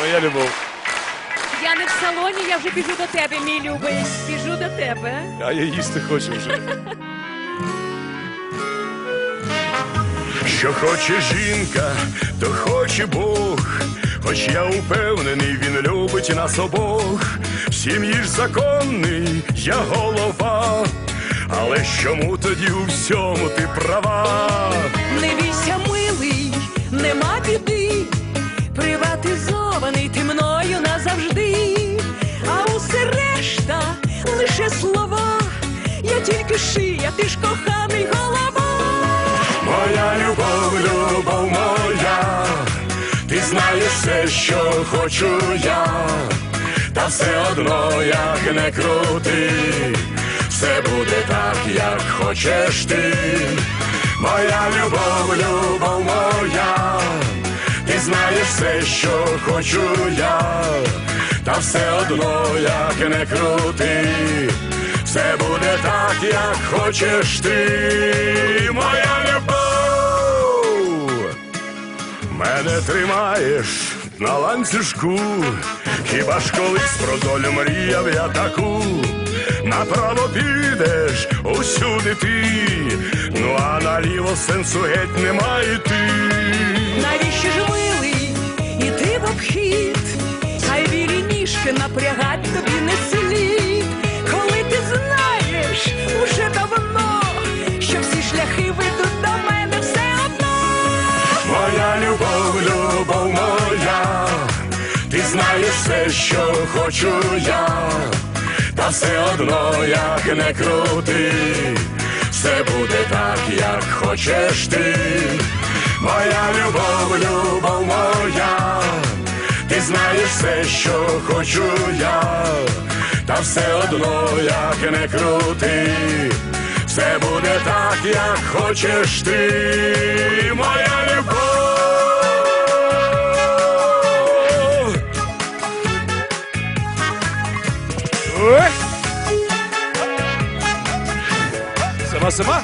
Моя любов. Я не в салоні, я вже біжу до тебе, мій любий. Біжу до тебе. А я їсти хочу вже. Що хоче жінка, то хоче Бог. Хоч я упевнений, він любить нас обох. В сім'ї ж законний, я голова. Але чому тоді у всьому ти права? Не бійся, милий, нема біди, ти ж коханий голова. Моя любов, любов моя, ти знаєш все, що хочу я, та все одно, як не крути, все буде так, як хочеш ти. Моя любов, любов моя, ти знаєш все, що хочу я, та все одно, як не крути, все буде так, як хочеш ти, моя любов. Мене тримаєш на ланцюжку, хіба ж колись про долю мріяв я таку, направо підеш усюди ти, ну а наліво сенсу геть немає ти. Навіщо ж милий, іти в обхід, хай білі ніжки напрягать знаєш все, що хочу я, та все одно, як не крути, все буде так, як хочеш ти. Моя любов, любов моя, ти знаєш все, що хочу я, та все одно, як не крути, все буде так, як хочеш ти, моя Сама сама?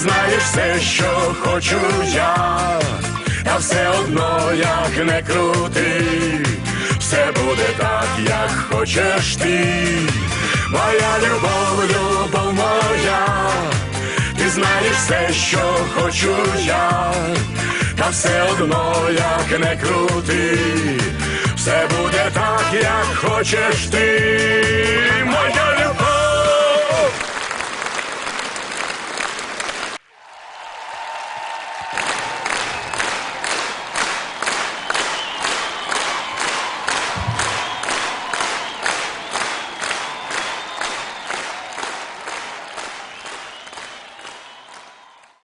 Знаєш все, що хочу я, та все одно, як не крути, все буде так, як хочеш ти. Моя любов, любов моя, ти знаєш все, що хочу я, та все одно, як не крути, все буде так, як хочеш ти, моя